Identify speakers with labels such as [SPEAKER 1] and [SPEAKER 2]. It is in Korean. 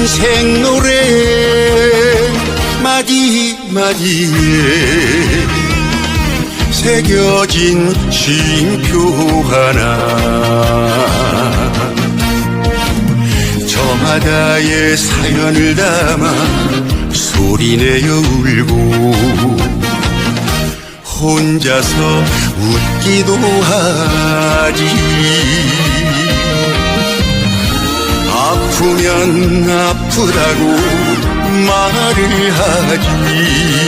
[SPEAKER 1] 인생 노래 마디마디에 새겨진 쉼표 하나. 저마다의 사연을 담아 소리내어 울고 혼자서 웃기도 하지. 아프면 아프다고 말을 하지